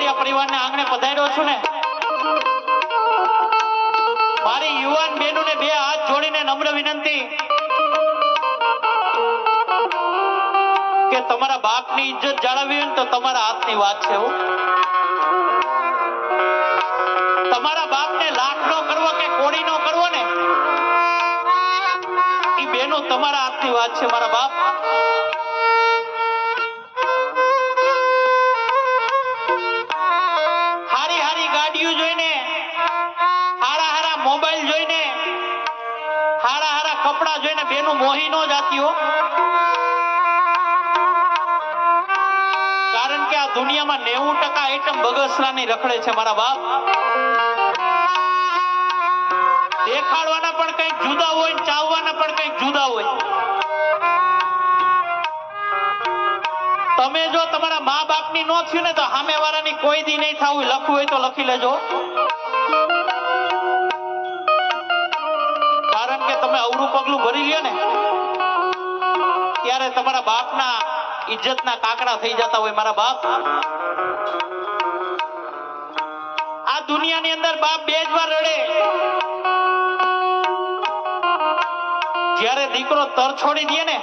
યુવાનને આંગણે પધાર્યો છું ને મારી યુવાન બહેનોને બે હાથ જોડીને નમ્ર વિનંતી કે તમારા બાપની ઇજ્જત જાળવવી હોય તો તમારા હાથની વાત છે. તમારા બાપને લાખનો કરવો કે કોડીનો કરવો ને એ બેનો તમારા હાથની વાત છે, મારા બાપ કપડા જોઈને બેનું મોહી નો જાતી હો. કારણ કે આ દુનિયામાં નેવું ટકા આઈટમ બગસરાની રખડે છે મારા બાપ. દેખાડવાના પણ કંઈક જુદા હોય ચાવવાના પણ કંઈક જુદા હોય. તમે જો તમારા મા બાપની નો થયું ને તો સામે વાળાની કોઈ દી નહીં થવું. લખવું હોય તો લખી લેજો. અવરું પગલું ભરી લે ને. ત્યારે તમારા બાપના ઇજ્જતના કાકડા થઈ જતા હોય મારા બાપ. આ દુનિયાની અંદર બાપ બે જ વાર રડે. જ્યારે દીકરો તર છોડી દે ને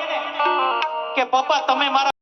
કે, પપ્પા, તમે મારા